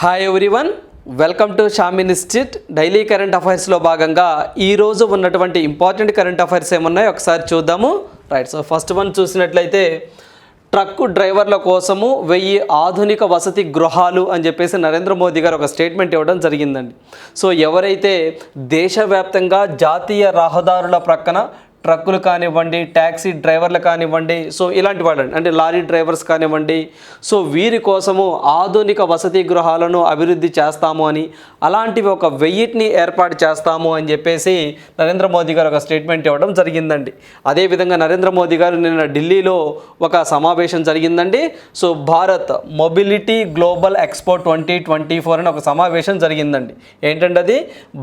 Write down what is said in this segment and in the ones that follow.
Hi everyone welcome to Sham institute daily current అఫైర్స్లో భాగంగా ఈరోజు ఉన్నటువంటి ఇంపార్టెంట్ కరెంట్ అఫైర్స్ ఏమున్నాయో ఒకసారి చూద్దాము. రైట్ సో ఫస్ట్ వన్ చూసినట్లయితే ట్రక్ డ్రైవర్ల కోసము వెయ్యి ఆధునిక వసతి గృహాలు అని చెప్పేసి నరేంద్ర మోదీ గారు ఒక స్టేట్మెంట్ ఇవ్వడం జరిగిందండి. సో ఎవరైతే దేశవ్యాప్తంగా జాతీయ రహదారుల ప్రక్కన ట్రక్కులు కానివ్వండి ట్యాక్సీ డ్రైవర్లు కానివ్వండి సో ఇలాంటి వాళ్ళండి అంటే లారీ డ్రైవర్స్ కానివ్వండి సో వీరి కోసము ఆధునిక వసతి గృహాలను అభివృద్ధి చేస్తాము అని అలాంటివి ఒక వెయ్యిటిని ఏర్పాటు చేస్తాము అని చెప్పేసి నరేంద్ర మోదీ గారు ఒక స్టేట్మెంట్ ఇవ్వడం జరిగిందండి. అదేవిధంగా నరేంద్ర మోదీ గారు నిన్న ఢిల్లీలో ఒక సమావేశం జరిగిందండి. So Bharat mobility global expo twenty twenty four అని ఒక సమావేశం జరిగిందండి. ఏంటంటే అది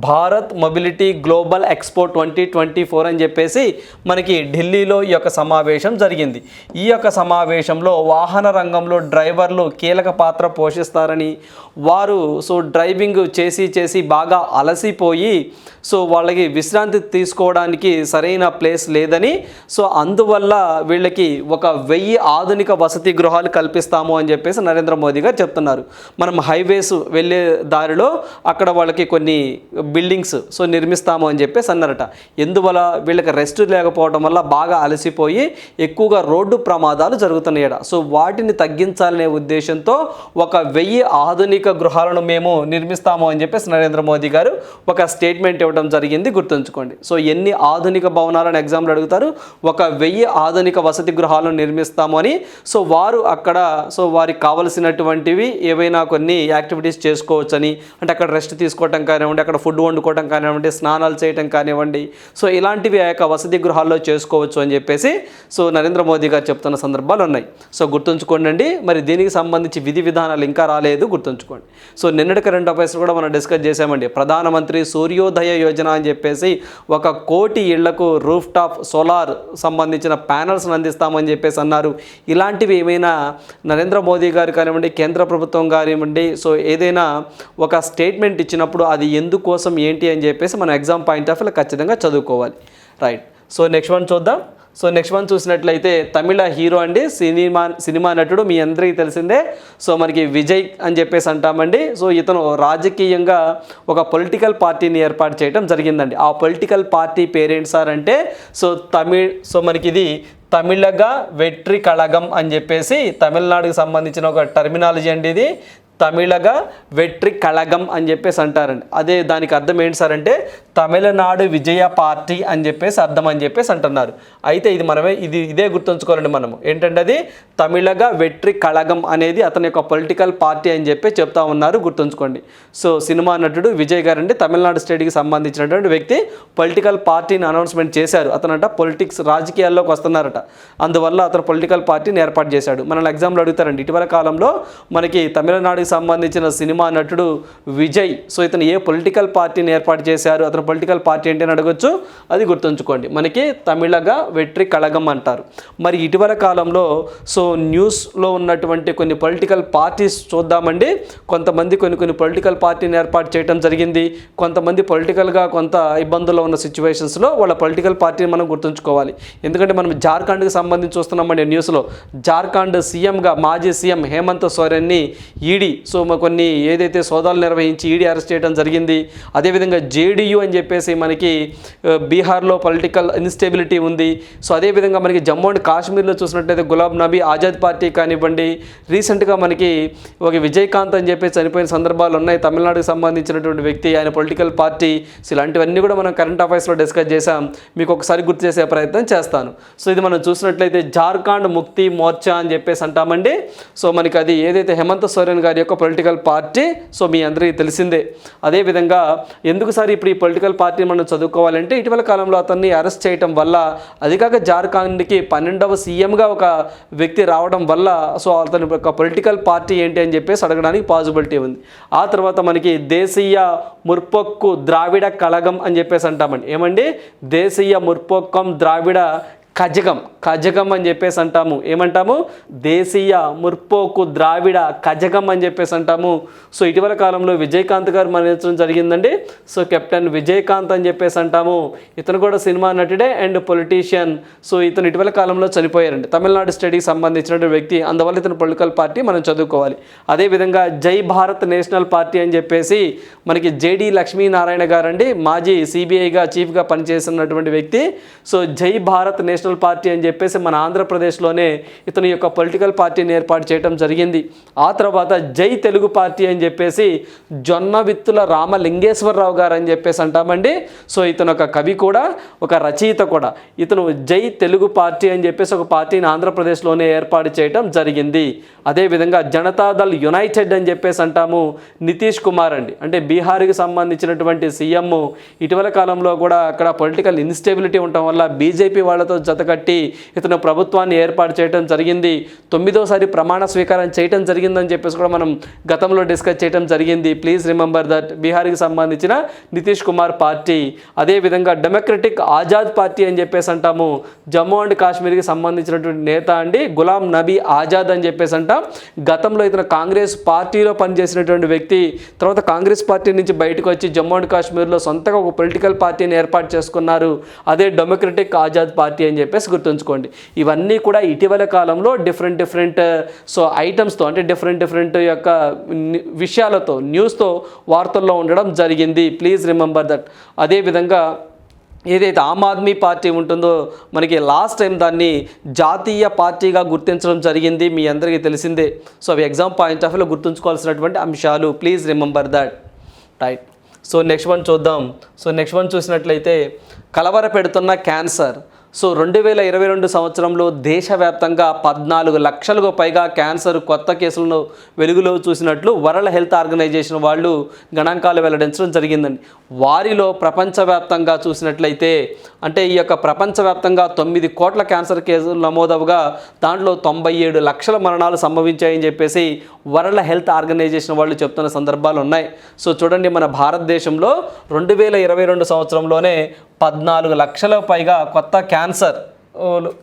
Bharat mobility global expo twenty twenty four అని చెప్పేసి మనకి ఢిల్లీలో ఈ యొక్క సమావేశం జరిగింది. ఈ యొక్క సమావేశంలో వాహన రంగంలో డ్రైవర్లు కీలక పాత్ర పోషిస్తారని వారు సో డ్రైవింగ్ చేసి చేసి బాగా అలసిపోయి సో వాళ్ళకి విశ్రాంతి తీసుకోవడానికి సరైన ప్లేస్ లేదని సో అందువల్ల వీళ్ళకి ఒక వెయ్యి ఆధునిక వసతి గృహాలు కల్పిస్తాము అని చెప్పేసి నరేంద్ర మోదీ గారు చెప్తున్నారు. మనం హైవేస్ వెళ్ళే దారిలో అక్కడ వాళ్ళకి కొన్ని బిల్డింగ్స్ సో నిర్మిస్తాము అని చెప్పేసి అన్నారట. ఎందువల్ల వీళ్ళకి రెస్ట్ లేకపోవడం వల్ల బాగా అలసిపోయి ఎక్కువగా రోడ్డు ప్రమాదాలు జరుగుతున్నాయట. సో వాటిని తగ్గించాలనే ఉద్దేశంతో ఒక వెయ్యి ఆధునిక గృహాలను మేము నిర్మిస్తాము అని చెప్పేసి నరేంద్ర మోదీ గారు ఒక స్టేట్మెంట్ ఇవ్వడం జరిగింది గుర్తుంచుకోండి. సో ఎన్ని ఆధునిక భవనాలను ఎగ్జామ్లు అడుగుతారు? ఒక వెయ్యి ఆధునిక వసతి గృహాలను నిర్మిస్తాము అని. సో వారు అక్కడ సో వారికి కావలసినటువంటివి ఏవైనా కొన్ని యాక్టివిటీస్ చేసుకోవచ్చని. అంటే అక్కడ రెస్ట్ తీసుకోవటం కానివ్వండి అక్కడ ఫుడ్ వండుకోవటం కానివ్వండి స్నానాలు చేయటం కానివ్వండి. సో ఇలాంటివి ఆ యొక్క వసతి గృహాల్లో చేసుకోవచ్చు అని చెప్పేసి సో నరేంద్ర మోదీ గారు చెప్తున్న సందర్భాలు ఉన్నాయి. సో గుర్తుంచుకోండి మరి దీనికి సంబంధించి విధి విధానాలు ఇంకా రాలేదు గుర్తుంచుకోండి. సో నిన్నటి కరెంట్ అఫైర్స్ కూడా మనం డిస్కస్ చేసామండి ప్రధానమంత్రి సూర్యోదయ యోజన అని చెప్పేసి ఒక కోటి ఇళ్ళకు రూఫ్ టాప్ సోలార్ సంబంధించిన ప్యానల్స్ని అందిస్తామని చెప్పేసి అన్నారు. ఇలాంటివి ఏమైనా నరేంద్ర మోదీ గారు కానివ్వండి కేంద్ర ప్రభుత్వం కానివ్వండి సో ఏదైనా ఒక స్టేట్మెంట్ ఇచ్చినప్పుడు అది ఎందుకోసం ఏంటి అని చెప్పేసి మనం ఎగ్జామ్ పాయింట్ ఆఫ్ వ్యూలో ఖచ్చితంగా చదువుకోవాలి. రైట్. సో నెక్స్ట్ వన్ చూద్దాం. సో నెక్స్ట్ వన్ చూసినట్లయితే తమిళ హీరో అండి సినిమా సినిమా నటుడు మీ అందరికీ తెలిసిందే. సో మనకి విజయ్ అని చెప్పేసి అంటామండి. సో ఇతను రాజకీయంగా ఒక పొలిటికల్ పార్టీని ఏర్పాటు చేయడం జరిగిందండి. ఆ పొలిటికల్ పార్టీ పేరేంటి సార్ అంటే సో తమిళ్ సో మనకి ఇది తమిళగా వెట్రి కళగం అని చెప్పేసి తమిళనాడుకి సంబంధించిన ఒక టర్మినాలజీ అండి ఇది. తమిళగా వెట్రి కళగం అని చెప్పేసి అంటారండి. అదే దానికి అర్థం ఏంటి సార్ అంటే తమిళనాడు విజయ పార్టీ అని చెప్పేసి అర్థం అని చెప్పేసి అంటున్నారు. అయితే ఇది మనమే ఇది ఇదే గుర్తుంచుకోవాలండి మనము. ఏంటంటే అది తమిళగా వెట్రి కళగం అనేది అతని యొక్క పొలిటికల్ పార్టీ అని చెప్పి చెప్తా ఉన్నారు గుర్తుంచుకోండి. సో సినిమా నటుడు విజయ్ గారు అండి తమిళనాడు స్టేట్కి సంబంధించినటువంటి వ్యక్తి పొలిటికల్ పార్టీని అనౌన్స్మెంట్ చేశారు. అతనంట పొలిటిక్స్ రాజకీయాల్లోకి వస్తున్నారట. అందువల్ల అతను పొలిటికల్ పార్టీని ఏర్పాటు చేశాడు. మనల్ని ఎగ్జామ్లో అడుగుతారండి. ఇటీవల కాలంలో మనకి తమిళనాడు తమిళనాడుకి సంబంధించిన సినిమా నటుడు విజయ్. సో ఇతను ఏ పొలిటికల్ పార్టీని ఏర్పాటు చేశారు అతను పొలిటికల్ పార్టీ ఏంటి అని అడగొచ్చు అది గుర్తుంచుకోండి. మనకి తమిళగా వెట్రి కళగం అంటారు. మరి ఇటీవల కాలంలో సో న్యూస్లో ఉన్నటువంటి కొన్ని పొలిటికల్ పార్టీస్ చూద్దామండి. కొంతమంది కొన్ని కొన్ని పొలిటికల్ పార్టీని ఏర్పాటు చేయడం జరిగింది. కొంతమంది పొలిటికల్గా కొంత ఇబ్బందుల్లో ఉన్న సిచ్యువేషన్స్లో వాళ్ళ పొలిటికల్ పార్టీని మనం గుర్తుంచుకోవాలి. ఎందుకంటే మనం జార్ఖండ్కి సంబంధించి చూస్తున్నామండి న్యూస్లో. జార్ఖండ్ సీఎంగా మాజీ సీఎం హేమంత్ సోరెన్ని ఈడీ సో కొన్ని ఏదైతే సోదాలు నిర్వహించి ఈడీ అరెస్ట్ చేయడం జరిగింది అదేవిధంగా జేడీయూ అని చెప్పేసి మనకి బీహార్లో పొలిటికల్ ఇన్స్టెబిలిటీ ఉంది. సో అదేవిధంగా మనకి జమ్మూ అండ్ కాశ్మీర్లో చూసినట్లయితే గులాబ్ నబీ ఆజాద్ పార్టీ కానివ్వండి రీసెంట్గా మనకి ఒక విజయకాంత్ అని చెప్పి చనిపోయిన సందర్భాలు ఉన్నాయి. తమిళనాడుకు సంబంధించినటువంటి వ్యక్తి ఆయన పొలిటికల్ పార్టీ సో ఇలాంటివన్నీ కూడా మనం కరెంట్ అఫైర్స్లో డిస్కస్ చేసాం మీకు ఒకసారి గుర్తు చేసే ప్రయత్నం చేస్తాను. సో ఇది మనం చూసినట్లయితే జార్ఖండ్ ముక్తి మోర్చా అని చెప్పేసి అంటామండి. సో మనకి అది ఏదైతే హేమంత్ సోరెన్ గారి యొక్క పొలిటికల్ పార్టీ సో మీ అందరికీ తెలిసిందే. అదేవిధంగా ఎందుకు సార్ ఇప్పుడు ఈ పొలిటికల్ పార్టీ మనం చదువుకోవాలంటే ఇటీవల కాలంలో అతన్ని అరెస్ట్ చేయటం వల్ల అది కాక జార్ఖండ్కి పన్నెండవ సీఎంగా ఒక వ్యక్తి రావడం వల్ల సో అతని యొక్క పొలిటికల్ పార్టీ ఏంటి అని చెప్పేసి అడగడానికి పాసిబిలిటీ ఉంది. ఆ తర్వాత మనకి దేశీయ ముర్పొక్కు ద్రావిడ కళగం అని చెప్పేసి అంటామండి. ఏమండి? దేశీయ ముర్పొక్కం ద్రావిడ కజగం కజగం అని చెప్పేసి అంటాము. ఏమంటాము? దేశీయ ముర్పోకు ద్రావిడ కజగం అని చెప్పేసి అంటాము. సో ఇటీవల కాలంలో విజయకాంత్ గారు మరణించడం జరిగిందండి. సో కెప్టెన్ విజయకాంత్ అని చెప్పేసి అంటాము. ఇతను కూడా సినిమా నటుడే అండ్ పొలిటీషియన్. సో ఇతను ఇటీవల కాలంలో చనిపోయారండి. తమిళనాడు స్టడీకి సంబంధించినటువంటి వ్యక్తి. అందువల్ల ఇతను పొలిటికల్ పార్టీ మనం చదువుకోవాలి. అదేవిధంగా జై భారత్ నేషనల్ పార్టీ అని చెప్పేసి మనకి జేడి లక్ష్మీనారాయణ గారండి. మాజీ సిబిఐగా చీఫ్గా పనిచేస్తున్నటువంటి వ్యక్తి. సో జై భారత్ నేషనల్ పార్టీ అని చెప్పేసి మన ఆంధ్రప్రదేశ్లోనే ఇతని యొక్క పొలిటికల్ పార్టీని ఏర్పాటు చేయడం జరిగింది. ఆ తర్వాత జై తెలుగు పార్టీ అని చెప్పేసి జొన్న విత్తుల రామలింగేశ్వరరావు గారు అని చెప్పేసి అంటామండి. సో ఇతను ఒక కవి కూడా ఒక రచయిత కూడా. ఇతను జై తెలుగు పార్టీ అని చెప్పేసి ఒక పార్టీని ఆంధ్రప్రదేశ్లోనే ఏర్పాటు చేయడం జరిగింది. అదేవిధంగా జనతాదళ్ యునైటెడ్ అని చెప్పేసి అంటాము నితీష్ కుమార్ అండి. అంటే బీహార్కి సంబంధించినటువంటి సీఎం ఇటీవల కాలంలో కూడా అక్కడ పొలిటికల్ ఇన్స్టెబిలిటీ ఉండటం వల్ల బీజేపీ వాళ్ళతో జతకట్టి ఇతను ప్రభుత్వాన్ని ఏర్పాటు చేయడం జరిగింది. తొమ్మిదోసారి ప్రమాణ స్వీకారం చేయడం జరిగిందని చెప్పేసి కూడా మనం గతంలో డిస్కస్ చేయడం జరిగింది. ప్లీజ్ రిమెంబర్ దట్ బీహార్కి సంబంధించిన నితీష్ కుమార్ పార్టీ అదేవిధంగా డెమోక్రటిక్ ఆజాద్ పార్టీ అని చెప్పేసి అంటాము. జమ్మూ అండ్ కాశ్మీర్కి సంబంధించినటువంటి నేత అండి గులాం నబీ ఆజాద్ అని చెప్పేసి అంటాం. గతంలో ఇతను కాంగ్రెస్ పార్టీలో పనిచేసినటువంటి వ్యక్తి తర్వాత కాంగ్రెస్ పార్టీ నుంచి బయటకు వచ్చి జమ్మూ అండ్ కాశ్మీర్లో సొంతగా ఒక పొలిటికల్ పార్టీని ఏర్పాటు చేసుకున్నారు. అదే డెమోక్రటిక్ ఆజాద్ పార్టీ అని చెప్పేసి గుర్తుంచుకోండి. ఇవన్నీ కూడా ఇటీవల కాలంలో డిఫరెంట్ డిఫరెంట్ సో ఐటమ్స్తో అంటే డిఫరెంట్ డిఫరెంట్ యొక్క విషయాలతో న్యూస్తో వార్తల్లో ఉండడం జరిగింది. ప్లీజ్ రిమెంబర్ దట్ అదేవిధంగా ఏదైతే ఆమ్ ఆద్మీ పార్టీ ఉంటుందో మనకి లాస్ట్ టైం దాన్ని జాతీయ పార్టీగా గుర్తించడం జరిగింది మీ అందరికీ తెలిసిందే. సో అవి ఎగ్జామ్ పాయింట్ ఆఫ్ వ్యూలో గుర్తుంచుకోవాల్సినటువంటి అంశాలు. Please remember that right so next one చూద్దాం. సో నెక్స్ట్ వన్ చూసినట్లయితే కలవర పెడుతున్న క్యాన్సర్ సో రెండు వేల ఇరవై రెండు సంవత్సరంలో దేశవ్యాప్తంగా పద్నాలుగు లక్షలకు పైగా క్యాన్సర్ కొత్త కేసులను వెలుగులో చూసినట్లు వరల్డ్ హెల్త్ ఆర్గనైజేషన్ వాళ్ళు గణాంకాలు వెల్లడించడం జరిగిందండి. వారిలో ప్రపంచవ్యాప్తంగా చూసినట్లయితే అంటే ఈ యొక్క ప్రపంచవ్యాప్తంగా తొమ్మిది కోట్ల క్యాన్సర్ కేసులు నమోదవగా దాంట్లో తొంభై ఏడు లక్షల మరణాలు సంభవించాయని చెప్పేసి వరల్డ్ హెల్త్ ఆర్గనైజేషన్ వాళ్ళు చెప్తున్న సందర్భాలు ఉన్నాయి సో చూడండి మన భారతదేశంలో రెండు వేల ఇరవై రెండు సంవత్సరంలోనే పద్నాలుగు లక్షల పైగా కొత్త క్యాన్సర్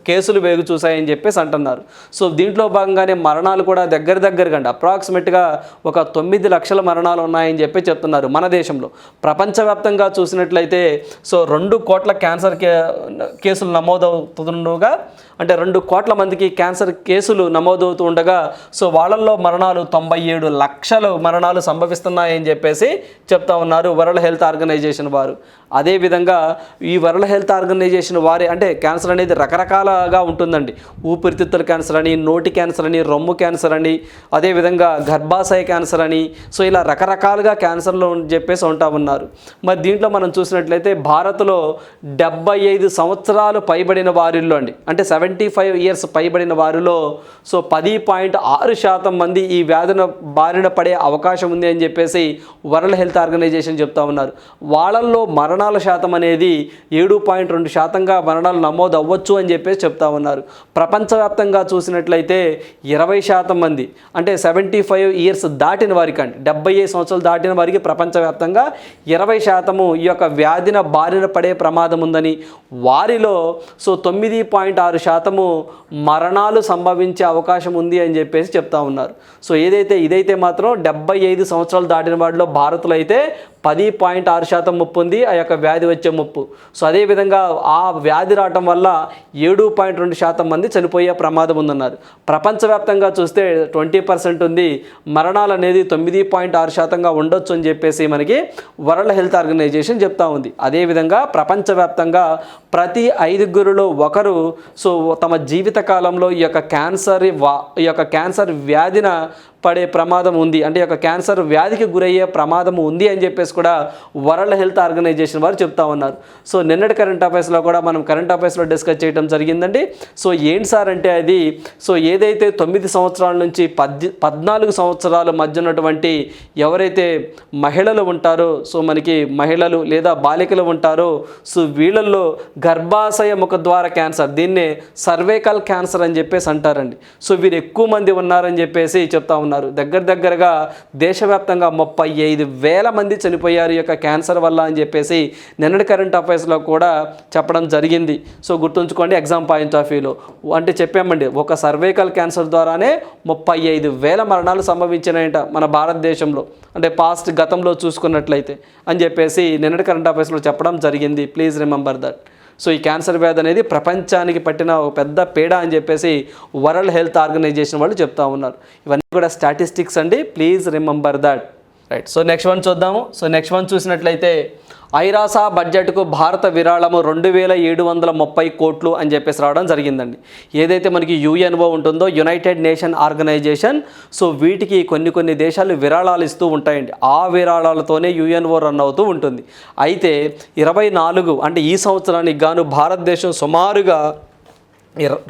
కేసులు వేగు చూశాయని చెప్పేసి అంటున్నారు. సో దీంట్లో భాగంగానే మరణాలు కూడా దగ్గర దగ్గరగా అండి అప్రాక్సిమేట్గా ఒక తొమ్మిది లక్షల మరణాలు ఉన్నాయని చెప్పి చెప్తున్నారు మన దేశంలో. ప్రపంచవ్యాప్తంగా చూసినట్లయితే సో రెండు కోట్ల క్యాన్సర్ కే కేసులు నమోదవుతుండగా అంటే రెండు కోట్ల మందికి క్యాన్సర్ కేసులు నమోదవుతూ ఉండగా సో వాళ్ళల్లో మరణాలు తొంభై ఏడు లక్షలు మరణాలు సంభవిస్తున్నాయని చెప్పేసి చెప్తా ఉన్నారు వరల్డ్ హెల్త్ ఆర్గనైజేషన్ వారు. అదేవిధంగా ఈ వరల్డ్ హెల్త్ ఆర్గనైజేషన్ వారి అంటే క్యాన్సర్ అనేది రకరకాలుగా ఉంటుందండి. ఊపిరితిత్తుల క్యాన్సర్ అని నోటి క్యాన్సర్ అని రొమ్ము క్యాన్సర్ అని అదేవిధంగా గర్భాశయ క్యాన్సర్ అని సో ఇలా రకరకాలుగా క్యాన్సర్లు అని చెప్పేసి ఉంటా ఉన్నారు. మరి దీంట్లో మనం చూసినట్లయితే భారత్లో డెబ్బై ఐదు సంవత్సరాలు పైబడిన వారిలో అండి. అంటే సెవెంటీ ఫైవ్ ఇయర్స్ పైబడిన వారిలో సో పది పాయింట్ ఆరు శాతం మంది ఈ వ్యాధిన బారిన పడే అవకాశం ఉంది అని చెప్పేసి వరల్డ్ హెల్త్ ఆర్గనైజేషన్ చెప్తా ఉన్నారు. వాళ్ళల్లో మరణాల శాతం అనేది ఏడు పాయింట్ రెండు శాతంగా మరణాలు నమోదు అవ్వచ్చు. అని చెప్పేసి చెప్తా ఉన్నారు. ప్రపంచవ్యాప్తంగా చూసినట్లయితే ఇరవై శాతం మంది అంటే సెవెంటీ ఫైవ్ ఇయర్స్ దాటిన వారికి అండి డెబ్బై ఐదు సంవత్సరాలు దాటిన వారికి ప్రపంచవ్యాప్తంగా ఇరవై శాతము ఈ యొక్క వ్యాధిన బారిన పడే ప్రమాదం ఉందని వారిలో సో తొమ్మిది పాయింట్ ఆరు శాతము మరణాలు సంభవించే అవకాశం ఉంది అని చెప్పేసి చెప్తా ఉన్నారు. సో ఏదైతే ఇదైతే మాత్రం డెబ్బై ఐదు సంవత్సరాలు దాటిన వాటిలో భారత్లో అయితే పది పాయింట్ ఆరు శాతం ముప్పు ఉంది ఆ యొక్క వ్యాధి వచ్చే ముప్పు. సో అదేవిధంగా ఆ వ్యాధి రావటం వల్ల ఏడు పాయింట్ రెండు శాతం మంది చనిపోయే ప్రమాదం ఉందన్నారు. ప్రపంచవ్యాప్తంగా చూస్తే ట్వంటీ పర్సెంట్ ఉంది. మరణాలు అనేది తొమ్మిది పాయింట్ ఆరు శాతంగా ఉండొచ్చు అని చెప్పేసి మనకి వరల్డ్ హెల్త్ ఆర్గనైజేషన్ చెప్తా ఉంది. అదేవిధంగా ప్రపంచవ్యాప్తంగా ప్రతి ఐదుగురిలో ఒకరు సో తమ జీవిత కాలంలో ఈ యొక్క క్యాన్సర్ వా ఈ యొక్క క్యాన్సర్ వ్యాధిన పడే ప్రమాదం ఉంది. అంటే ఒక యొక్క క్యాన్సర్ వ్యాధికి గురయ్యే ప్రమాదం ఉంది అని చెప్పేసి కూడా వరల్డ్ హెల్త్ ఆర్గనైజేషన్ వారు చెప్తా ఉన్నారు. సో నిన్నటి కరెంట్ అఫైర్స్లో కూడా మనం కరెంట్ అఫైర్స్లో డిస్కస్ చేయడం జరిగిందండి. సో ఏంటి సార్ అంటే అది? సో ఏదైతే తొమ్మిది సంవత్సరాల నుంచి పద్ది పద్నాలుగు సంవత్సరాల మధ్య ఉన్నటువంటి ఎవరైతే మహిళలు ఉంటారో సో మనకి మహిళలు లేదా బాలికలు ఉంటారో సో వీళ్ళల్లో గర్భాశయ ముఖ ద్వారా క్యాన్సర్ దీన్నే సర్వేకల్ క్యాన్సర్ అని చెప్పేసి అంటారండి. సో వీరు ఎక్కువ మంది ఉన్నారని చెప్పేసి చెప్తా ఉన్నారు. ఉన్నారు. దగ్గర దగ్గరగా దేశవ్యాప్తంగా ముప్పై ఐదు వేల మంది చనిపోయారు ఈ యొక్క క్యాన్సర్ వల్ల అని చెప్పేసి నిన్నటి కరెంట్ అఫైర్స్లో కూడా చెప్పడం జరిగింది. సో గుర్తుంచుకోండి ఎగ్జామ్ పాయింట్ ఆఫ్ వ్యూలో. అంటే చెప్పామండి ఒక సర్వైకల్ క్యాన్సర్ ద్వారానే ముప్పై ఐదు వేల మరణాలు సంభవించినాయంట మన భారతదేశంలో. అంటే పాస్ట్ గతంలో చూసుకున్నట్లయితే అని చెప్పేసి నిన్నటి కరెంట్ అఫైర్స్లో చెప్పడం జరిగింది. Please remember that. సో ఈ క్యాన్సర్ వ్యాధి అనేది ప్రపంచానికి పట్టిన ఒక పెద్ద పీడ అని చెప్పేసి వరల్డ్ హెల్త్ ఆర్గనైజేషన్ వాళ్ళు చెప్తా ఉన్నారు. ఇవన్నీ కూడా స్టాటిస్టిక్స్ అండి. Please remember that. Right. So next one చూద్దాము. సో నెక్స్ట్ వన్ చూసినట్లయితే ఐరాసా బడ్జెట్కు భారత విరాళము రెండు వేల ఏడు వందల ముప్పై కోట్లు అని చెప్పేసి రావడం జరిగిందండి. ఏదైతే మనకి యుఎన్ఓ ఉంటుందో యునైటెడ్ నేషన్ ఆర్గనైజేషన్ సో వీటికి కొన్ని కొన్ని దేశాలు విరాళాలు ఇస్తూ ఉంటాయండి. ఆ విరాళాలతోనే యుఎన్ఓ రన్ అవుతూ ఉంటుంది. అయితే ఇరవై నాలుగు అంటే ఈ సంవత్సరానికి గాను భారతదేశం సుమారుగా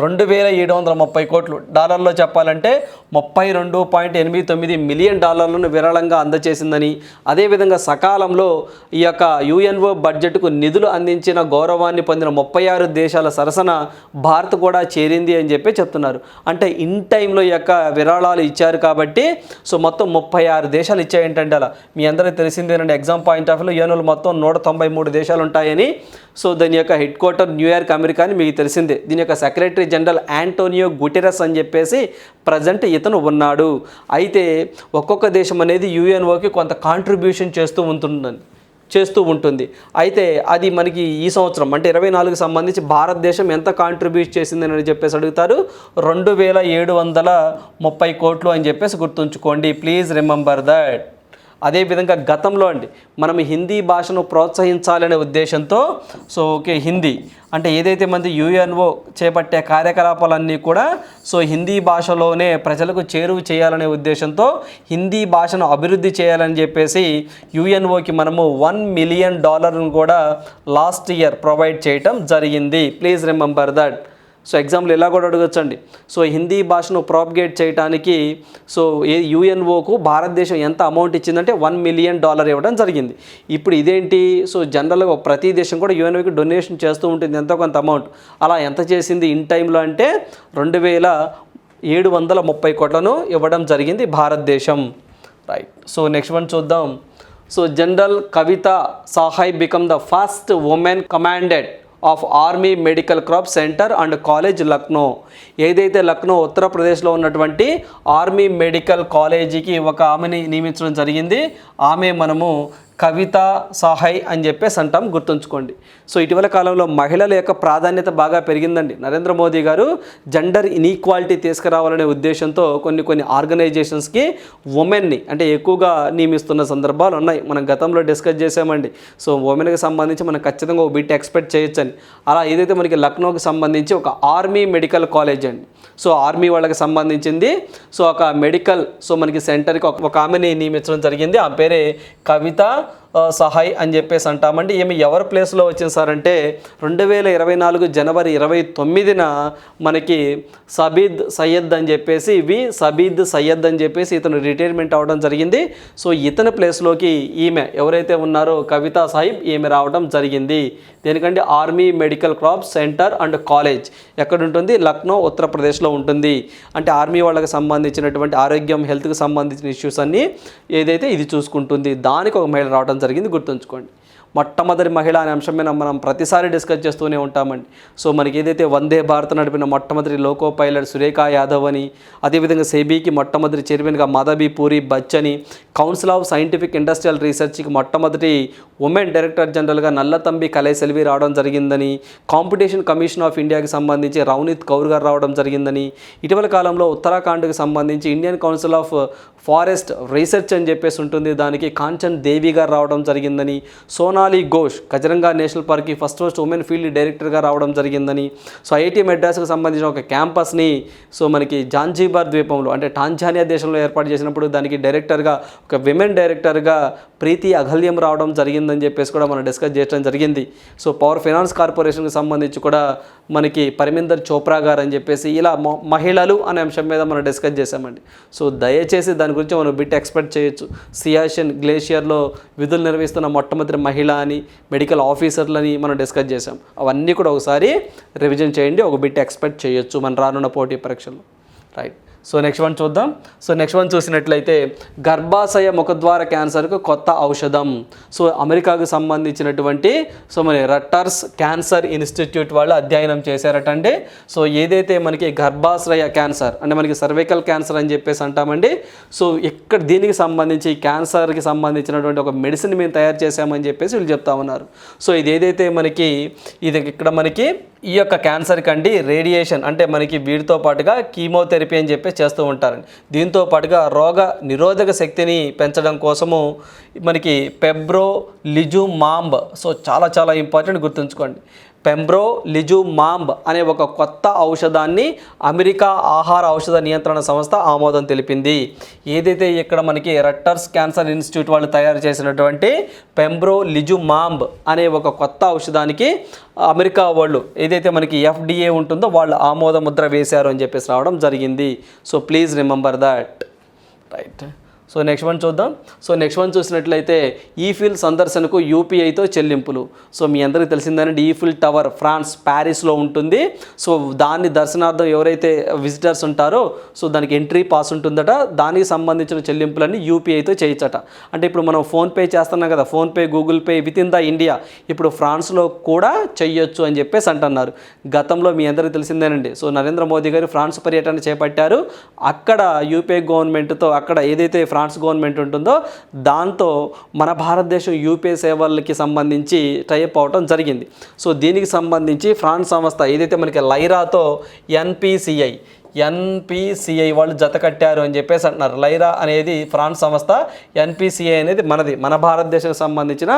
రెండు వేల ఏడు వందల ముప్పై కోట్లు. డాలర్లో చెప్పాలంటే ముప్పై రెండు పాయింట్ ఎనిమిది తొమ్మిది మిలియన్ డాలర్లను విరాళంగా అందజేసిందని అదేవిధంగా సకాలంలో ఈ యొక్క యుఎన్ఓ బడ్జెట్కు నిధులు అందించిన గౌరవాన్ని పొందిన ముప్పై ఆరు దేశాల సరసన భారత్ కూడా చేరింది అని చెప్పి చెప్తున్నారు. అంటే ఇన్ టైంలో ఈ యొక్క విరాళాలు ఇచ్చారు కాబట్టి సో మొత్తం ముప్పై ఆరు దేశాలు ఇచ్చాయంటే అలా. మీ అందరికీ తెలిసిందేనండి ఎగ్జామ్ పాయింట్ ఆఫ్ వ్యూలో యూఎన్ఓలో మొత్తం నూట తొంభై మూడు దేశాలు ఉంటాయని సో దీని యొక్క హెడ్ క్వార్టర్ న్యూయార్క్ అమెరికా అని మీకు తెలిసిందే. దీని యొక్క సెక్రటరీ జనరల్ యాంటోనియో గుటెరస్ అని చెప్పేసి ప్రజెంట్ ఇతను ఉన్నాడు. అయితే ఒక్కొక్క దేశం అనేది యుఎన్ఓకి కొంత కాంట్రిబ్యూషన్ చేస్తూ ఉంటుందని చేస్తూ ఉంటుంది. అయితే అది మనకి ఈ సంవత్సరం అంటే ఇరవై నాలుగు సంబంధించి భారతదేశం ఎంత కాంట్రిబ్యూట్ చేసిందని అని చెప్పేసి అడుగుతారు. రెండు వేల ఏడు వందల ముప్పై కోట్లు అని చెప్పేసి గుర్తుంచుకోండి. ప్లీజ్ రిమెంబర్ దట్ అదేవిధంగా గతంలో అండి మనం హిందీ భాషను ప్రోత్సహించాలనే ఉద్దేశంతో సో ఓకే హిందీ అంటే ఏదైతే మంది యుఎన్ఓ చేపట్టే కార్యకలాపాలన్నీ కూడా సో హిందీ భాషలోనే ప్రజలకు చేరువ చేయాలనే ఉద్దేశంతో హిందీ భాషను అభివృద్ధి చేయాలని చెప్పేసి యుఎన్ఓకి మనము వన్ మిలియన్ డాలర్ను కూడా లాస్ట్ ఇయర్ ప్రొవైడ్ చేయటం జరిగింది. Please remember that. So example ఇలా కూడా అడగచ్చండి. సో హిందీ భాషను ప్రాపగేట్ చేయడానికి సో ఏ యుఎన్ఓకు భారతదేశం ఎంత అమౌంట్ ఇచ్చిందంటే వన్ మిలియన్ డాలర్ ఇవ్వడం జరిగింది. ఇప్పుడు ఇదేంటి? సో జనరల్గా ప్రతి దేశం కూడా యుఎన్ఓకి డొనేషన్ చేస్తూ ఉంటుంది ఎంతో కొంత అమౌంట్. అలా ఎంత చేసింది? ఇన్ టైంలో అంటే రెండు వేల ఏడు వందల ముప్పై కోట్లను ఇవ్వడం జరిగింది భారతదేశం. రైట్. సో నెక్స్ట్ వన్ చూద్దాం. So general Kavita Sahai become the first women commandant. Of army medical corps centre and college Lucknow. ఏదైతే లక్నో ఉత్తరప్రదేశ్లో ఉన్నటువంటి ఆర్మీ మెడికల్ కాలేజీకి ఒక ఆమెని నియమించడం జరిగింది. ఆమె మనము కవిత సహాయ్ అని చెప్పేసి అంటాం గుర్తుంచుకోండి. సో ఇటీవల కాలంలో మహిళల యొక్క ప్రాధాన్యత బాగా పెరిగిందండి. నరేంద్ర మోదీ గారు జెండర్ ఇన్ఈక్వాలిటీ తీసుకురావాలనే ఉద్దేశంతో కొన్ని కొన్ని ఆర్గనైజేషన్స్కి ఉమెన్ని అంటే ఎక్కువగా నియమిస్తున్న సందర్భాలు ఉన్నాయి. మనం గతంలో డిస్కస్ చేసామండి సో ఉమెన్కి సంబంధించి మనం ఖచ్చితంగా ఒక బిట్ ఎక్స్పెక్ట్ చేయొచ్చని. అలా ఏదైతే మనకి లక్నోకి సంబంధించి ఒక ఆర్మీ మెడికల్ కాలేజ్ అండి. సో ఆర్మీ వాళ్ళకి సంబంధించింది. సో ఒక మెడికల్ సో మనకి సెంటర్కి ఒక ఒక ఆమెని నియమించడం జరిగింది. ఆ పేరే కవిత. సహాయ్ అని చెప్పేసి అంటామండి. ఈమె ఎవరి ప్లేస్లో వచ్చింది సార్ అంటే రెండు వేల ఇరవై నాలుగు జనవరి ఇరవై తొమ్మిదిన మనకి సబీద్ సయ్యద్ అని చెప్పేసి వి సబీద్ సయ్యద్ అని చెప్పేసి ఇతను రిటైర్మెంట్ అవ్వడం జరిగింది. సో ఇతని ప్లేస్లోకి ఈమె ఎవరైతే ఉన్నారో కవితా సాహిబ్ ఈమె రావడం జరిగింది. దేనికంటే army medical corps centre and college ఎక్కడ ఉంటుంది లక్నో ఉత్తరప్రదేశ్లో ఉంటుంది. అంటే ఆర్మీ వాళ్ళకి సంబంధించినటువంటి ఆరోగ్యం హెల్త్కి సంబంధించిన ఇష్యూస్ అన్నీ ఏదైతే ఇది చూసుకుంటుంది దానికి ఒక మహిళ రావడం జరిగింది గుర్తుంచుకోండి. మొట్టమొదటి మహిళ అనే అంశం మీద మనం ప్రతిసారి డిస్కస్ చేస్తూనే ఉంటామండి. సో మనకి ఏదైతే వందే భారత్ నడిపిన మొట్టమొదటి లోకో పైలట్ సురేఖ యాదవ్ అని అదేవిధంగా సెబీకి మొట్టమొదటి చైర్మన్గా మాధవి పూరి బచ్చని కౌన్సిల్ ఆఫ్ సైంటిఫిక్ ఇండస్ట్రియల్ రీసెర్చ్కి మొట్టమొదటి ఉమెన్ డైరెక్టర్ జనరల్గా నల్లతంబి కలేసెల్వి రావడం జరిగిందని కాంపిటీషన్ కమిషన్ ఆఫ్ ఇండియాకి సంబంధించి రవనీత్ కౌర్ గారు రావడం జరిగిందని ఇటీవల కాలంలో ఉత్తరాఖండ్కి సంబంధించి Indian council of forest research అని చెప్పేసి ఉంటుంది. దానికి కాంచన్ దేవి గారు రావడం జరిగిందని సోనాలి ఘోష్ కజరంగా నేషనల్ పార్క్కి ఫస్ట్ ఫస్ట్ ఉమెన్ ఫీల్డ్ డైరెక్టర్గా రావడం జరిగిందని సో ఐఐటి మెడ్రాస్కి సంబంధించిన ఒక క్యాంపస్ని సో మనకి జాంజీబార్ ద్వీపంలో అంటే టాంజానియా దేశంలో ఏర్పాటు చేసినప్పుడు దానికి డైరెక్టర్గా ఒక విమెన్ డైరెక్టర్గా ప్రీతి అఘల్యం రావడం జరిగిందని చెప్పేసి కూడా మనం డిస్కస్ చేయడం జరిగింది. సో పవర్ ఫైనాన్స్ కార్పొరేషన్కి సంబంధించి కూడా మనకి పరిమిందర్ చోప్రా గారు అని చెప్పేసి ఇలా మహిళలు అనే అంశం మీద మనం డిస్కస్ చేశామండి. సో దయచేసి దాని గురించి మనం బిట్ ఎక్స్పెక్ట్ చేయొచ్చు. సియాషన్ గ్లేషియర్లో విధులు నిర్వహిస్తున్న మొట్టమొదటి మహిళ అని మెడికల్ ఆఫీసర్లని మనం డిస్కస్ చేశాం. అవన్నీ కూడా ఒకసారి రివిజన్ చేయండి. ఒక బిట్ ఎక్స్పెక్ట్ చేయొచ్చు. మన రానున్న పోటీ పరీక్షల్లో. రైట్ సో నెక్స్ట్ వన్ చూద్దాం. సో నెక్స్ట్ వన్ చూసినట్లయితే గర్భాశయ ముఖద్వార క్యాన్సర్కు కొత్త ఔషధం. సో అమెరికాకు సంబంధించినటువంటి సో మరి రట్టర్స్ క్యాన్సర్ ఇన్స్టిట్యూట్ వాళ్ళు అధ్యయనం చేశారటండి. సో ఏదైతే మనకి గర్భాశయ క్యాన్సర్ అంటే మనకి సర్వైకల్ క్యాన్సర్ అని చెప్పేసి అంటామండి. సో ఇక్కడ దీనికి సంబంధించి క్యాన్సర్కి సంబంధించినటువంటి ఒక మెడిసిన్ మేము తయారు చేశామని చెప్పేసి వీళ్ళు చెప్తా ఉన్నారు. సో ఇది ఏదైతే మనకి ఇది ఇక్కడ మనకి ఈ యొక్క క్యాన్సర్ కండి రేడియేషన్ అంటే మనకి వీటితో పాటుగా కీమోథెరపీ అని చెప్పి చేస్తూ ఉంటారండి. దీంతో పాటుగా రోగ నిరోధక శక్తిని పెంచడం కోసము మనకి పెబ్రో లిజు మాంబ్ సో చాలా చాలా ఇంపార్టెంట్ గుర్తుంచుకోండి. పెంబ్రో లిజుమాంబ్ అనే ఒక కొత్త ఔషధాన్ని అమెరికా ఆహార ఔషధ నియంత్రణ సంస్థ ఆమోదం తెలిపింది. ఏదైతే ఇక్కడ మనకి రట్టర్స్ క్యాన్సర్ ఇన్స్టిట్యూట్ వాళ్ళు తయారు చేసినటువంటి పెంబ్రో లిజుమాంబ్ అనే ఒక కొత్త ఔషధానికి అమెరికా వాళ్ళు ఏదైతే మనకి ఎఫ్డిఏ ఉంటుందో వాళ్ళు ఆమోద ముద్ర వేశారు అని చెప్పేసి రావడం జరిగింది. So please remember that right so next one చూద్దాం. సో నెక్స్ట్ వన్ చూసినట్లయితే ఈఫిల్ సందర్శనకు యూపీఐతో చెల్లింపులు. సో మీ అందరికీ తెలిసిందేనండి ఈఫిల్ టవర్ ఫ్రాన్స్ ప్యారిస్లో ఉంటుంది. సో దాన్ని దర్శనార్థం ఎవరైతే విజిటర్స్ ఉంటారో సో దానికి ఎంట్రీ పాస్ ఉంటుందట. దానికి సంబంధించిన చెల్లింపులన్నీ యూపీఐతో చేయొచ్చట. అంటే ఇప్పుడు మనం ఫోన్పే చేస్తున్నాం కదా PhonePe Google pay within the India. ఇప్పుడు ఫ్రాన్స్లో కూడా చెయ్యొచ్చు అని చెప్పేసి అంటున్నారు. గతంలో మీ అందరికీ తెలిసిందేనండి. సో నరేంద్ర మోదీ గారు ఫ్రాన్స్ పర్యటన చేపట్టారు. అక్కడ యూపీఐ గవర్నమెంట్తో అక్కడ ఏదైతే ఫ్రాన్స్ ఫ్రాన్స్ గవర్నమెంట్ ఉంటుందో దాంతో మన భారతదేశం యూపీఐ సేవలకి సంబంధించి టైప్ అవడం జరిగింది. సో దీనికి సంబంధించి ఫ్రాన్స్ సంస్థ ఏదైతే మనకి లైరాతో ఎన్పిసిఐ ఎన్పిసిఐ వాళ్ళు జత కట్టారు అని చెప్పేసి అంటున్నారు. లైరా అనేది ఫ్రాన్స్ సంస్థ ఎన్పిసిఐ అనేది మనది. మన భారతదేశానికి సంబంధించిన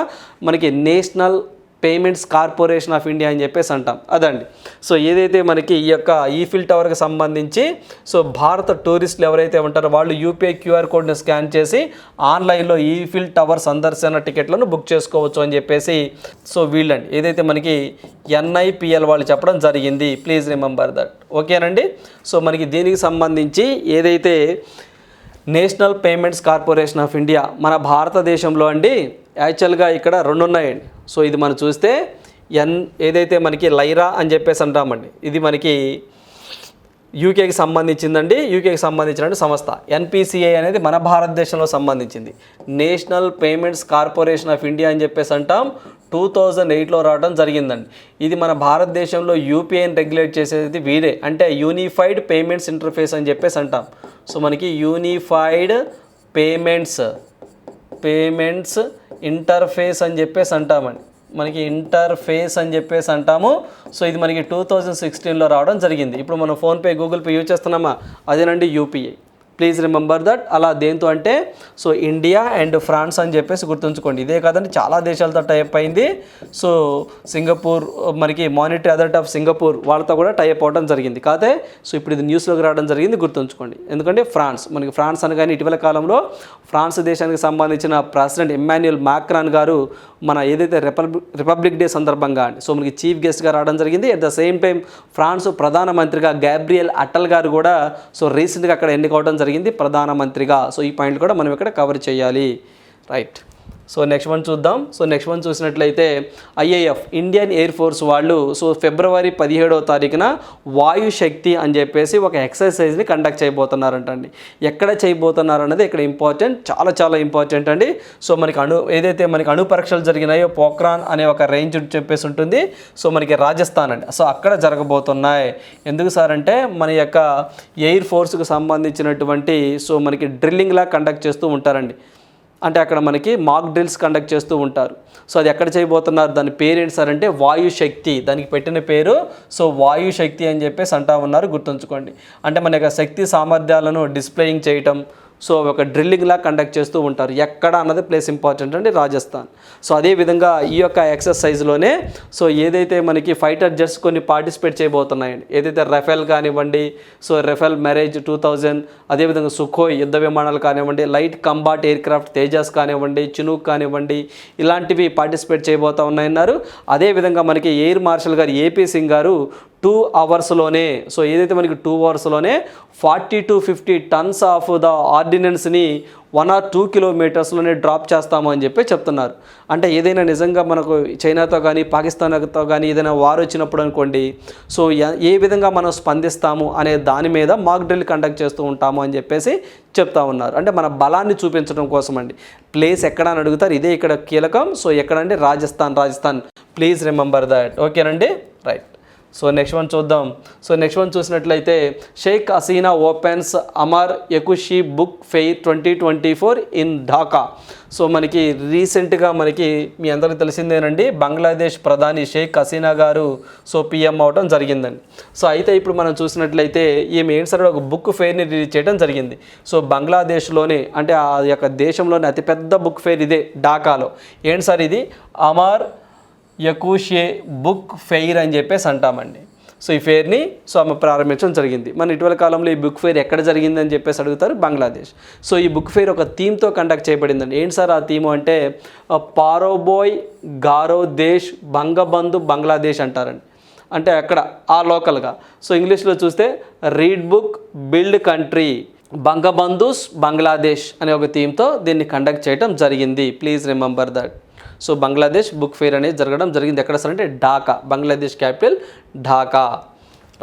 మనకి national payments corporation of India అని చెప్పేసి అంటాం. అదండి. సో ఏదైతే మనకి ఈ యొక్క ఈఫిల్ టవర్కి సంబంధించి సో భారత టూరిస్టులు ఎవరైతే ఉంటారో వాళ్ళు యూపీఐ క్యూఆర్ కోడ్ని స్కాన్ చేసి ఆన్లైన్లో ఈఫిల్ టవర్ సందర్శన టికెట్లను బుక్ చేసుకోవచ్చు అని చెప్పేసి సో వీళ్ళండి. ఏదైతే మనకి ఎన్ఐపిఎల్ వాళ్ళు చెప్పడం జరిగింది ప్లీజ్ రిమెంబర్ దట్. ఓకేనండి? సో మనకి దీనికి సంబంధించి ఏదైతే national payments corporation of India మన భారతదేశంలో అండి యాక్చువల్గా ఇక్కడ రెండు ఉన్నాయండి సో ఇది మనం చూస్తే ఎన్ ఏదైతే మనకి లైరా అని చెప్పేసి అంటామండి ఇది మనకి యూకేకి సంబంధించిందండి యూకేకి సంబంధించిన సంస్థ. ఎన్పిసిఐ అనేది మన భారతదేశంలో సంబంధించింది. National payments corporation of India అని చెప్పేసి అంటాం టూ థౌజండ్ ఎయిట్లో రావడం జరిగిందండి. ఇది మన భారతదేశంలో యూపీఐని రెగ్యులేట్ చేసేది వీరే. అంటే యూనిఫైడ్ పేమెంట్స్ ఇంటర్ఫేస్ అని చెప్పేసి అంటాం. సో మనకి యూనిఫైడ్ పేమెంట్స్ పేమెంట్స్ ఇంటర్ఫేస్ అని చెప్పేసి అంటామండి మనకి ఇంటర్ఫేస్ అని చెప్పేసి అంటాము. సో ఇది మనకి టూ థౌజండ్ సిక్స్టీన్లో రావడం జరిగింది. ఇప్పుడు మనం ఫోన్పే గూగుల్ పే యూజ్ చేస్తున్నామా? అదేనండి యూపీఐ ప్లీజ్ రిమెంబర్ దట్. అలా దేంతో అంటే సో ఇండియా అండ్ ఫ్రాన్స్ అని చెప్పేసి గుర్తుంచుకోండి. ఇదే కాదండి చాలా దేశాలతో టైప్ అయింది. సో సింగపూర్ మనకి మానిటరీ అథారిటీ ఆఫ్ సింగపూర్ వాళ్ళతో కూడా టైప్ అవ్వడం జరిగింది. కాదే సో ఇప్పుడు ఇది న్యూస్లోకి రావడం జరిగింది గుర్తుంచుకోండి. ఎందుకంటే ఫ్రాన్స్ మనకి ఫ్రాన్స్ అనగానే ఇటీవల కాలంలో ఫ్రాన్స్ దేశానికి సంబంధించిన ప్రెసిడెంట్ ఇమ్మాన్యుయల్ మాక్రాన్ గారు మన ఏదైతే రిపబ్లిక్ రిపబ్లిక్ డే సందర్భంగా సో మనకి చీఫ్ గెస్ట్గా రావడం జరిగింది. At the same time France ప్రధానమంత్రిగా గ్యాబ్రియల్ అటల్ గారు కూడా సో రీసెంట్గా అక్కడ ఎన్నికవడం జరిగింది జరిగింది ప్రధానమంత్రిగా. సో ఈ పాయింట్ కూడా మనం ఇక్కడ కవర్ చేయాలి. రైట్ సో నెక్స్ట్ వన్ చూద్దాం. సో నెక్స్ట్ వన్ చూసినట్లయితే ఐఏఎఫ్ ఇండియన్ ఎయిర్ ఫోర్స్ వాళ్ళు సో ఫిబ్రవరి పదిహేడవ తారీఖున వాయు శక్తి అని చెప్పేసి ఒక ఎక్సర్సైజ్ని కండక్ట్ చేయబోతున్నారంటండి. ఎక్కడ చేయబోతున్నారు అన్నది ఇక్కడ ఇంపార్టెంట్ చాలా చాలా ఇంపార్టెంట్ అండి. సో మనకి అణు ఏదైతే మనకి అణు పరీక్షలు జరిగినాయో పోక్రాన్ అనే ఒక రేంజ్ చెప్పేసి ఉంటుంది. సో మనకి రాజస్థాన్ అండి. సో అక్కడ జరగబోతున్నాయి. ఎందుకు సార్ అంటే మన యొక్క ఎయిర్ ఫోర్స్కు సంబంధించినటువంటి సో మనకి డ్రిల్లింగ్లా కండక్ట్ చేస్తూ ఉంటారండి. అంటే అక్కడ మనకి మాక్ డ్రిల్స్ కండక్ట్ చేస్తూ ఉంటారు. సో అది ఎక్కడ చేయబోతున్నారు? దాని పేరు ఏంటి సార్ అంటే వాయు శక్తి. దానికి పెట్టిన పేరు సో వాయు శక్తి అని చెప్పేసి అంటా ఉన్నారు గుర్తుంచుకోండి. అంటే మన యొక్క శక్తి సామర్థ్యాలను డిస్ప్లేయింగ్ చేయటం సో ఒక డ్రిల్లింగ్లా కండక్ట్ చేస్తూ ఉంటారు. ఎక్కడ అన్నది ప్లేస్ ఇంపార్టెంట్ అండి రాజస్థాన్. సో అదేవిధంగా ఈ యొక్క ఎక్సర్సైజ్లోనే సో ఏదైతే మనకి ఫైటర్ జెట్స్ కొన్ని పార్టిసిపేట్ చేయబోతున్నాయండి. ఏదైతే రఫేల్ కానివ్వండి so Rafale Mirage two thousand అదేవిధంగా సుఖోయ్ యుద్ధ విమానాలు కానివ్వండి light combat aircraft Tejas కానివ్వండి చినూక్ కానివ్వండి ఇలాంటివి పార్టిసిపేట్ చేయబోతా ఉన్నాయన్నారు. అదేవిధంగా మనకి ఎయిర్ మార్షల్ గారు ఏపీ సింగ్ గారు టూ అవర్స్లోనే సో ఏదైతే మనకి two అవర్స్లోనే forty to fifty tons of the ఆర్డినెన్స్ని one or two కిలోమీటర్స్లోనే డ్రాప్ చేస్తాము అని చెప్పి చెప్తున్నారు. అంటే ఏదైనా నిజంగా మనకు చైనాతో కానీ పాకిస్తాన్తో కానీ ఏదైనా వారు వచ్చినప్పుడు అనుకోండి సో ఏ విధంగా మనం స్పందిస్తాము అనే దాని మీద మాక్ డ్రిల్ కండక్ట్ చేస్తూ ఉంటాము అని చెప్పేసి చెప్తా ఉన్నారు. అంటే మన బలాన్ని చూపించడం కోసం అండి ప్లేస్ ఎక్కడ అని అడుగుతారు ఇదే ఇక్కడ కీలకం. సో ఎక్కడంటే Rajasthan Rajasthan. Please remember that. ఓకేనండి? రైట్. సో నెక్స్ట్ వన్ చూద్దాం. సో నెక్స్ట్ వన్ చూసినట్లయితే Sheikh Hasina opens Amar Ekushey book fair twenty twenty four in Dhaka so మనకి రీసెంట్గా మనకి మీ అందరికీ తెలిసిందేనండి బంగ్లాదేశ్ ప్రధాని షేక్ హసీనా గారు సో పిఎం అవడం జరిగిందండి. సో అయితే ఇప్పుడు మనం చూసినట్లయితే ఈమె ఏంటి సార్ ఒక బుక్ ఫెయిర్ని రిలీజ్ చేయడం జరిగింది. సో బంగ్లాదేశ్లోనే అంటే ఆ యొక్క దేశంలోనే అతిపెద్ద బుక్ ఫెయిర్ ఇదే ఢాకాలో. ఏంటి సార్ ఇది? అమర్ యకూషే బుక్ ఫెయిర్ అని చెప్పేసి అంటామండి. సో ఈ ఫెయిర్ని సో ఆమె ప్రారంభించడం జరిగింది. మన ఇటీవల కాలంలో ఈ బుక్ ఫెయిర్ ఎక్కడ జరిగింది అని చెప్పేసి అడుగుతారు బంగ్లాదేశ్. సో ఈ బుక్ ఫెయిర్ ఒక థీమ్తో కండక్ట్ చేయబడిందండి. ఏంటి సార్ ఆ థీమ్ అంటే పారోబోయ్ గారో దేశ్ బంగబంధు బంగ్లాదేశ్ అంటారండి. అంటే అక్కడ ఆ లోకల్గా. సో ఇంగ్లీష్లో చూస్తే read book build country Bangabandhu's Bangladesh అనే ఒక థీమ్తో దీన్ని కండక్ట్ చేయడం జరిగింది. Please remember that. So Bangladesh book fair అనేది జరగడం జరిగింది. ఎక్కడ సార్ అంటే Dhaka Bangladesh capital Dhaka.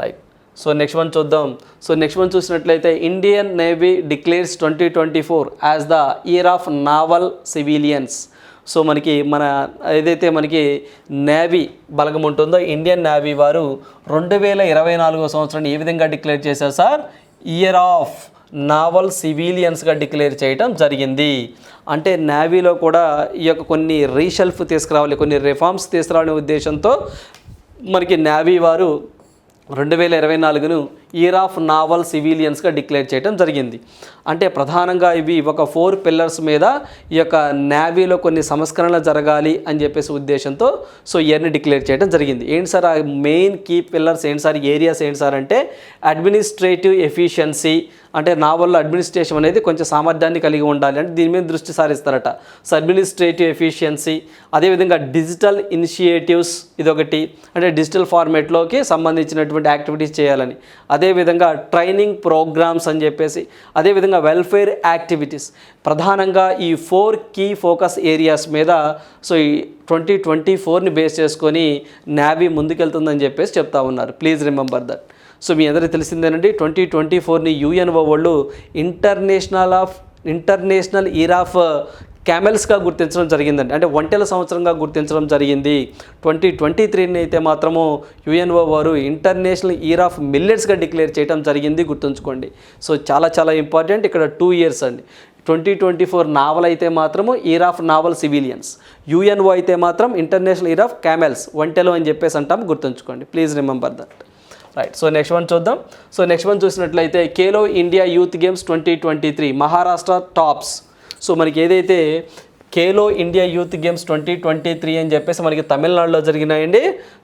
Right so next one చూద్దాం. సో నెక్స్ట్ వన్ చూసినట్లయితే Indian navy declares twenty twenty four as the year of naval civilians. So మనకి మన ఏదైతే మనకి నేవీ బలగం ఉంటుందో ఇండియన్ నేవీ వారు రెండు వేల ఇరవై నాలుగో సంవత్సరాన్ని ఏ విధంగా డిక్లేర్ చేశారు సార్? ఇయర్ ఆఫ్ నావల్ సివిలియన్స్గా డిక్లేర్ చేయడం జరిగింది. అంటే నేవీలో కూడా ఈ యొక్క కొన్ని రీషెల్ఫ్ తీసుకురావాలి కొన్ని రిఫార్మ్స్ తీసుకురావాలనే ఉద్దేశంతో మనకి నేవీ వారు రెండు వేల ఇరవై నాలుగును ఇయర్ ఆఫ్ నావల్ సివిలియన్స్గా డిక్లేర్ చేయడం జరిగింది. అంటే ప్రధానంగా ఇవి ఒక ఫోర్ పిల్లర్స్ మీద ఈ యొక్క నేవీలో కొన్ని సంస్కరణలు జరగాలి అని చెప్పేసి ఉద్దేశంతో సో ఇయర్ని డిక్లేర్ చేయడం జరిగింది. ఏంటి సార్ ఆ మెయిన్ కీ పిల్లర్స్ ఏంటి సార్ ఏరియాస్ ఏంటి సార్ అంటే అడ్మినిస్ట్రేటివ్ ఎఫిషియన్సీ అంటే నా వల్ల అడ్మినిస్ట్రేషన్ అనేది కొంచెం సామర్థ్యాన్ని కలిగి ఉండాలి అంటే దీని మీద దృష్టి సారిస్తారట. సో అడ్మినిస్ట్రేటివ్ ఎఫిషియన్సీ అదేవిధంగా డిజిటల్ ఇనిషియేటివ్స్ ఇదొకటి. అంటే డిజిటల్ ఫార్మేట్లోకి సంబంధించినటువంటి యాక్టివిటీస్ చేయాలని. అదేవిధంగా ట్రైనింగ్ ప్రోగ్రామ్స్ అని చెప్పేసి అదేవిధంగా వెల్ఫేర్ యాక్టివిటీస్ ప్రధానంగా ఈ ఫోర్ కీ ఫోకస్ ఏరియాస్ మీద సో ఈ ట్వంటీ ట్వంటీ ఫోర్ని బేస్ చేసుకొని నావీ ముందుకెళ్తుందని చెప్పేసి చెప్తా ఉన్నారు. ప్లీజ్ రిమెంబర్ దట్ సో మీ అందరికీ తెలిసిందేనండి ట్వంటీ ట్వంటీ ఫోర్ని యూఎన్ఓ వాళ్ళు international of international year of క్యామెల్స్గా గుర్తించడం జరిగిందండి. అంటే ఒంటెల సంవత్సరంగా గుర్తించడం జరిగింది. ట్వంటీ ట్వంటీ త్రీని అయితే మాత్రము యుఎన్ఓ వారు ఇంటర్నేషనల్ ఇయర్ ఆఫ్ మిల్లెట్స్గా డిక్లేర్ చేయడం జరిగింది గుర్తుంచుకోండి. సో చాలా చాలా ఇంపార్టెంట్ ఇక్కడ టూ ఇయర్స్ అండి. ట్వంటీ ట్వంటీ ఫోర్ నావల్ అయితే మాత్రము year of naval civilians. UNO అయితే మాత్రం ఇంటర్నేషనల్ ఇయర్ ఆఫ్ క్యామెల్స్ ఒంటెలు అని చెప్పేసి అంటాం గుర్తుంచుకోండి. Please remember that. Right so next one చూద్దాం. సో నెక్స్ట్ వన్ చూసినట్లయితే Khelo India youth games twenty twenty three Maharashtra tops so మనకి ఏదైతే Khelo India youth games twenty twenty three అని చెప్పేసి మనకి తమిళనాడులో జరిగినాయండి.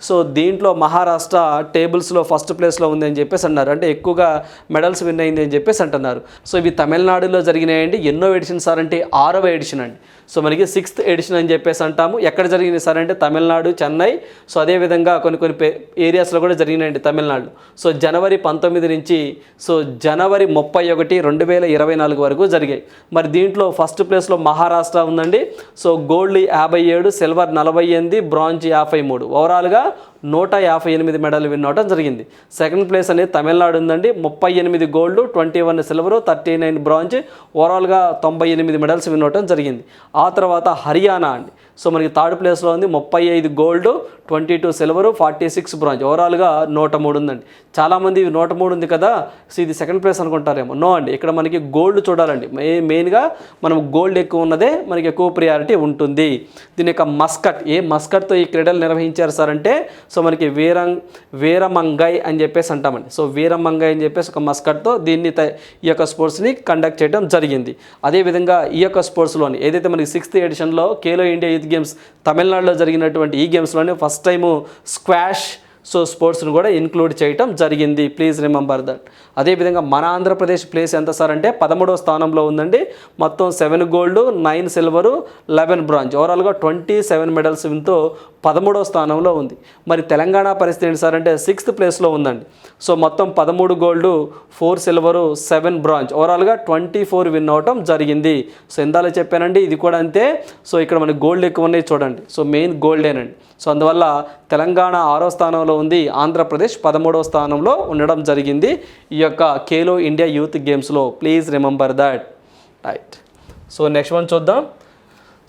సో దీంట్లో మహారాష్ట్ర టేబుల్స్లో ఫస్ట్ ప్లేస్లో ఉంది అని చెప్పేసి అన్నారు. అంటే ఎక్కువగా మెడల్స్ విన్ అయింది అని చెప్పేసి అంటున్నారు. సో ఇవి తమిళనాడులో జరిగినాయండి. ఎన్నో ఎడిషన్ సార్ అంటే ఆరవ ఎడిషన్ అండి. సో మనకి సిక్స్త్ ఎడిషన్ అని చెప్పేసి అంటాము. ఎక్కడ జరిగింది సార్ అంటే తమిళనాడు చెన్నై. సో అదేవిధంగా కొన్ని కొన్ని పే- ఏరియాస్లో కూడా జరిగినాయండి తమిళనాడు. సో జనవరి పంతొమ్మిది నుంచి సో జనవరి ముప్పై ఒకటి రెండు వేల ఇరవై నాలుగు వరకు జరిగాయి. మరి దీంట్లో ఫస్ట్ ప్లేస్లో మహారాష్ట్ర ఉందండి. సో గోల్డ్ యాభై ఏడు సిల్వర్ నలభై ఎనిమిది బ్రాంజ్ యాభై మూడు. ఓవరాల్గా నూట యాభై ఎనిమిది మెడల్ విన్ అవడం జరిగింది. సెకండ్ ప్లేస్ అనేది తమిళనాడు ఉందండి. ముప్పై ఎనిమిది gold twenty one silver thirty nine bronze. ఓవరాల్గా తొంభై ఎనిమిది మెడల్స్ విన్ అవడం జరిగింది. ఆ తర్వాత హర్యానా అండి. సో మనకి థర్డ్ ప్లేస్లో ఉంది. ముప్పై ఐదు gold twenty two silver forty six bronze. ఓవరాల్గా నూట మూడు ఉందండి. చాలామంది నూట మూడు ఉంది కదా సో ఇది సెకండ్ ప్లేస్ అనుకుంటారేమో. నో అండి. ఇక్కడ మనకి గోల్డ్ చూడాలండి. మే మెయిన్గా మనం గోల్డ్ ఎక్కువ ఉన్నదే మనకి ఎక్కువ ప్రియారిటీ ఉంటుంది. దీని యొక్క మస్కట్ ఏ మస్కట్తో ఈ క్రీడలు నిర్వహించారు సార్ అంటే సో మనకి వీరం వీరమంగై అని చెప్పేసి అంటామండి. సో వీరమంగై అని చెప్పేసి ఒక మస్కట్తో దీన్ని త- ఈ యొక్క స్పోర్ట్స్ని కండక్ట్ చేయడం జరిగింది. అదేవిధంగా ఈ యొక్క స్పోర్ట్స్లోని ఏదైతే మనకి సిక్స్త్ ఎడిషన్లో ఖేలో ఇండియా యూత్ గేమ్స్ తమిళనాడులో జరిగినటువంటి ఈ గేమ్స్లోనే ఫస్ట్ టైము స్క్వాష్ సో స్పోర్ట్స్ను కూడా ఇంక్లూడ్ చేయటం జరిగింది. Please remember that. అదేవిధంగా మన ఆంధ్రప్రదేశ్ ప్లేస్ ఎంత సార్ అంటే పదమూడవ స్థానంలో ఉందండి. మొత్తం seven gold nine silver eleven bronze. ఓవరాల్గా ట్వంటీ సెవెన్ మెడల్స్తో పదమూడవ స్థానంలో ఉంది. మరి తెలంగాణ పరిస్థితి ఏంటి సార్ అంటే సిక్స్త్ ప్లేస్లో ఉందండి. సో మొత్తం పదమూడు gold four silver seven bronze. ఓవరాల్గా ట్వంటీ ఫోర్ విన్ అవటం జరిగింది. సో ఇందాలో చెప్పానండి ఇది కూడా అంతే. సో ఇక్కడ మనకి గోల్డ్ ఎక్కువ ఉన్నాయి చూడండి. So main గోల్డేనండి. సో అందువల్ల తెలంగాణ ఆరో స్థానంలో ఉంది. ఆంధ్రప్రదేశ్ పదమూడవ స్థానంలో ఉండడం జరిగింది. ఈ యొక్క ఖేలో ఇండియా యూత్ గేమ్స్లో. Please remember that. Right. So next one చూద్దాం.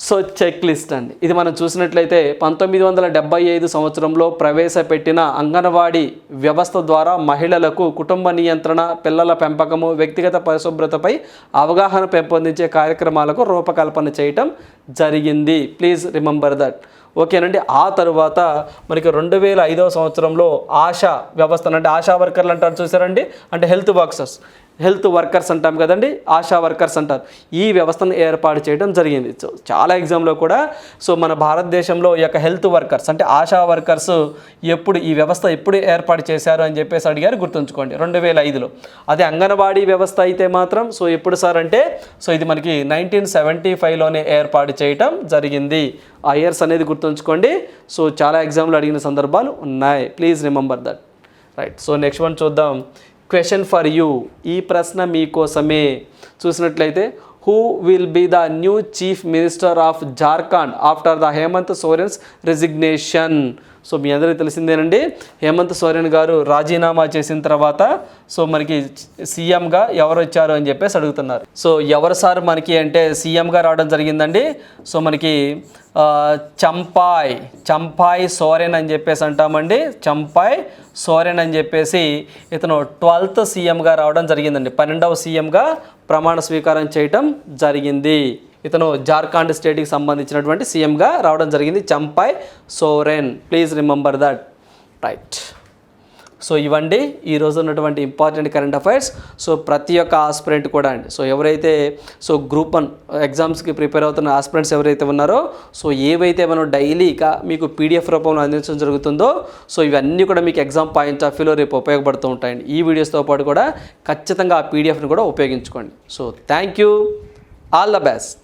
సో చెక్ లిస్ట్ అండి. ఇది మనం చూసినట్లయితే పంతొమ్మిది వందల డెబ్బై ఐదు సంవత్సరంలో ప్రవేశపెట్టిన అంగన్వాడీ వ్యవస్థ ద్వారా మహిళలకు కుటుంబ నియంత్రణ పిల్లల పెంపకము వ్యక్తిగత పరిశుభ్రతపై అవగాహన పెంపొందించే కార్యక్రమాలకు రూపకల్పన చేయటం జరిగింది. ప్లీజ్ రిమెంబర్ దట్ ఓకేనండి. ఆ తరువాత మనకి రెండు వేల ఐదవ సంవత్సరంలో ఆశా వ్యవస్థ అంటే ఆశా వర్కర్లు అంటారు చూసారండి? అంటే హెల్త్ బాక్సెస్ హెల్త్ వర్కర్స్ అంటాం కదండి ఆశా వర్కర్స్ అంటారు. ఈ వ్యవస్థను ఏర్పాటు చేయడం జరిగింది. సో చాలా ఎగ్జామ్లో కూడా సో మన భారతదేశంలో ఈ యొక్క హెల్త్ వర్కర్స్ అంటే ఆశా వర్కర్స్ ఎప్పుడు ఈ వ్యవస్థ ఎప్పుడు ఏర్పాటు చేశారు అని చెప్పేసి అడిగారు గుర్తుంచుకోండి. రెండు వేల ఐదులో. అదే అంగన్వాడీ వ్యవస్థ అయితే మాత్రం సో ఎప్పుడు సార్ అంటే సో ఇది మనకి నైన్టీన్ సెవెంటీ ఫైవ్లోనే ఏర్పాటు చేయటం జరిగింది. ఆ ఇయర్స్ అనేది గుర్తుంచుకోండి. సో చాలా ఎగ్జామ్లు అడిగిన సందర్భాలు ఉన్నాయి. Please remember that. Right. So next one చూద్దాం. క్వశ్చన్ ఫర్ యూ ఈ ప్రశ్న మీకోసమే. చూసినట్లయితే who will be the new chief minister of Jharkhand after the Hemant Soren's resignation so మీ అందరికీ తెలిసిందేనండి. హేమంత్ సోరెన్ గారు రాజీనామా చేసిన తర్వాత సో మనకి సీఎంగా ఎవరు వచ్చారు అని చెప్పేసి అడుగుతున్నారు. సో ఎవరు సార్ మనకి అంటే సీఎంగా రావడం జరిగిందండి. సో మనకి చంపాయ్ చంపాయ్ సోరెన్ అని చెప్పేసి అంటామండి. చంపాయ్ సోరెన్ అని చెప్పేసి ఇతను ట్వెల్త్ సీఎంగా రావడం జరిగిందండి. పన్నెండవ సీఎంగా ప్రమాణ స్వీకారం చేయటం జరిగింది. ఇతను జార్ఖండ్ స్టేట్కి సంబంధించినటువంటి సీఎంగా రావడం జరిగింది Champai Soren. Please remember that right so ఇవండి ఈ ఉన్నటువంటి ఇంపార్టెంట్ కరెంట్ అఫైర్స్ సో ప్రతి ఒక్క ఆస్పిరెంట్ కూడా అండి. సో ఎవరైతే సో గ్రూప్ వన్ ఎగ్జామ్స్కి ప్రిపేర్ అవుతున్న ఆస్పిరెంట్స్ ఎవరైతే ఉన్నారో సో ఏవైతే మనం డైలీగా మీకు పీడిఎఫ్ రూపంలో అందించడం జరుగుతుందో సో ఇవన్నీ కూడా మీకు ఎగ్జామ్ పాయింట్ ఆఫ్ వ్యూలో రేపు ఉపయోగపడుతూ ఉంటాయండి. ఈ వీడియోస్తో పాటు కూడా ఖచ్చితంగా ఆ పీడిఎఫ్ని కూడా ఉపయోగించుకోండి. So thank you all the best